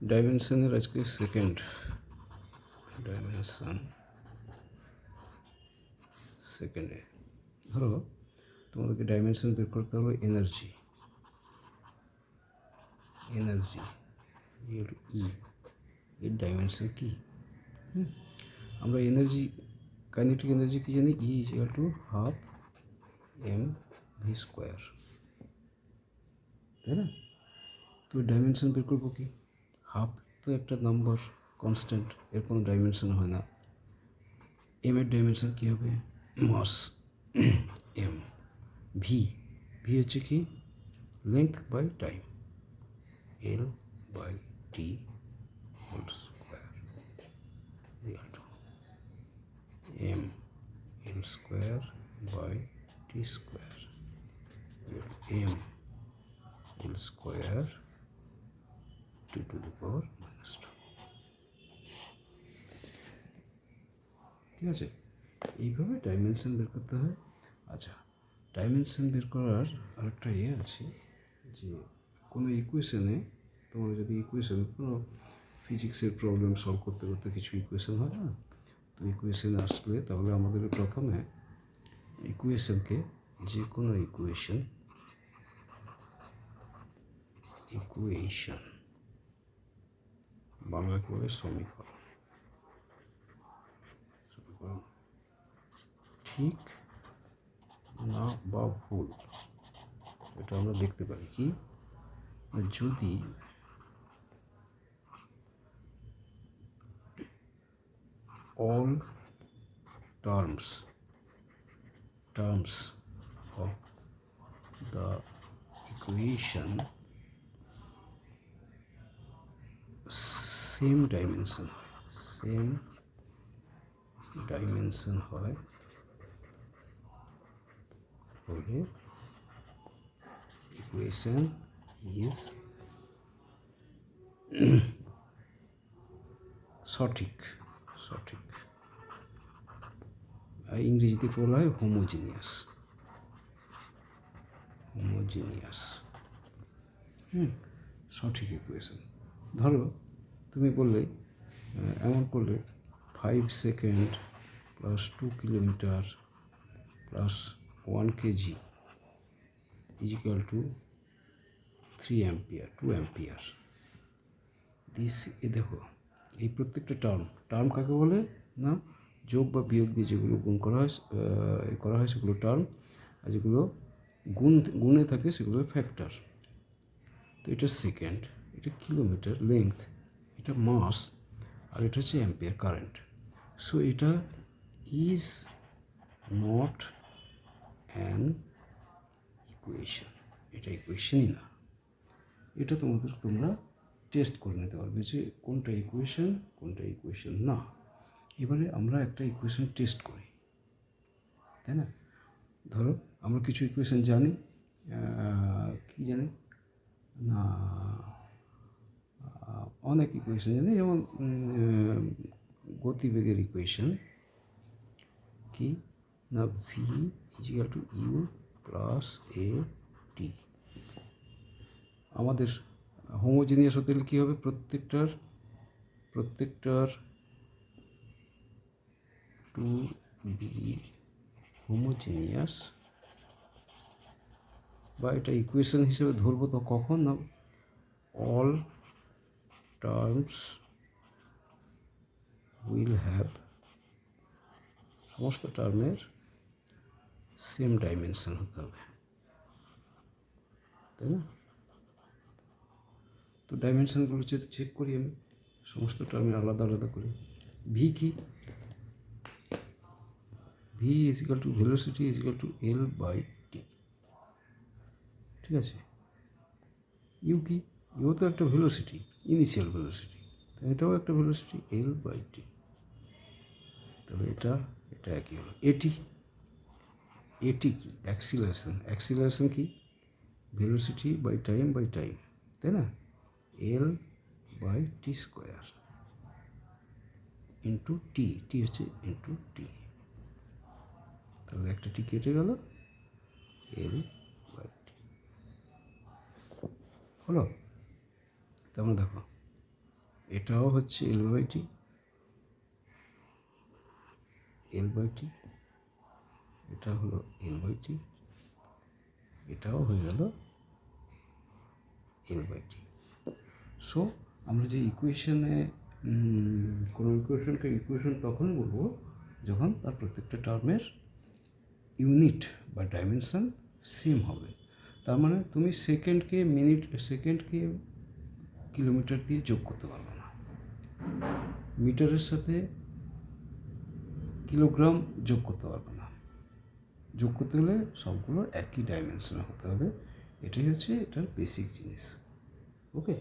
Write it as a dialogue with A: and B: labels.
A: ডাইমেনশনের আজকে second dimension সেকেন্ডে ধরো তোমাদেরকে ডাইমেনশন বের করতে হলো এনার্জি এনার্জি এর ই এর ডাইমেনশন কী হুম? আমরা এনার্জি কাইনেটিক এনার্জি কী জানি E equal to half M V square তাই না তো ডাইমেনশন বের করব কি হাফ তো একটা নাম্বার কনস্ট্যান্ট এর কোনো ডাইমেনশন হয় না। এম এর ডাইমেনশন কী হবে? মাস এম ভি ভি হচ্ছে কি? Length by time L by T whole square M L square by T square M L square to to the power minus two ঠিক আছে? এইভাবে ডাইমেনশন বের করতে হয়। আচ্ছা ডাইমেনশন বের করার আরেকটা ইয়ে আছে যে কোনো ইকুয়েশনে তোমার যদি ইকুয়েশন কোনো ফিজিক্সের প্রবলেম সলভ করতে করতে কিছু ইকুয়েশন হয় না, তো ইকুয়েশন আসলে তাহলে আমাদের প্রথমে ইকুয়েশনকে যে কোনো ইকুয়েশন ইকুয়েশন বাংলাকে বলে সমীকরণ ঠিক না বা ভুল এটা আমরা দেখতে পারি কি যদি all terms. Terms of the equation. Same dimension হয় same dimension হয়। হলে equation is সঠিক সঠিক। ইংরেজিতে বলা হয় হোমোজিনিয়াস হোমোজিনিয়াস হুম, সঠিক ইকুয়েশন ধরো তুমি বললে এমন করলে five second plus two kilometre plus one KG equal to three ampere two ampere this a দেখো, এই প্রত্যেকটা টার্ম টার্ম কাকে বলে? না? যোগ বা বিয়োগ দিয়ে যেগুলো গুণ করা হয় করা হয় সেগুলো টার্ম আর যেগুলো গুণ, গুণে থাকে সেগুলো ফ্যাক্টর তো এটা সেকেন্ড এটা কিলোমিটার লেংথ এটা মাস আর এটা হচ্ছে অ্যাম্পিয়ার কারেন্ট সো এটা ইজ নট অ্যান ইকুয়েশন এটা ইকুয়েশনই না। এটা তোমাদের তোমরা টেস্ট করে নিতে পারবে যে কোনটা ইকুয়েশন কোনটা ইকুয়েশন না। এবারে আমরা একটা ইকুয়েশন টেস্ট করি। তাই না? ধরো, আমরা কিছু ইকুয়েশন জানি। কি জানি? না অনেক ইকুয়েশন জানি, যেমন গতিবেগের ইকুয়েশন কি? না V equal to U plus A T আমাদের হোমোজিনিয়াস হতে গেলে কী হবে? প্রত্যেকটার প্রত্যেকটার টু বি হোমোজিনিয়াস বা এটা ইকুয়েশন হিসেবে ধরবো তো কখন? না অল টার্মস উইল হ্যাভ সমস্ত টার্মের সেম ডাইমেনশন হতে হবে। তাই না? তো ডাইমেনশনগুলো চেক করি আমি, সমস্ত টার্মের আলাদা আলাদা করি। ভি কি? V is equal to velocity is equal to L by T ঠিক আছে? ইউ কি? ইউ তো একটা ভেলোসিটি ইনিশিয়াল ভেলোসিটি এটাও একটা ভেলোসিটি এল বাই টি তাহলে এটা এটা একই হলো। এটি এটি কি? অ্যাক্সিলারেশন অ্যাক্সিলারেশন কি? Velocity by time by time তাই না? L by T square into T T হচ্ছে ইন্টু টি তাহলে একটা টি কেটে গেল এল বাই টি হলো? তেমন দেখো। এটাও হচ্ছে এল বাই টি এল বাই টি এটা হলো এল বাই টি এটাও হয়ে গেল এল বাই টি সো আমরা যে ইকুয়েশনে কোনো ইকুয়েশনকে ইকুয়েশন তখন বলব যখন তার প্রত্যেকটা টার্মের ইউনিট বা ডাইমেনশন সেম হবে। তার মানে তুমি সেকেন্ডকে মিনিট সেকেন্ডকে কিলোমিটার দিয়ে যোগ করতে পারব না। মিটারের সাথে কিলোগ্রাম যোগ করতে পারব না। যোগ করতে হলে সবগুলো একই ডাইমেনশনে হতে হবে। এটাই হচ্ছে এটার বেসিক জিনিস। ওকে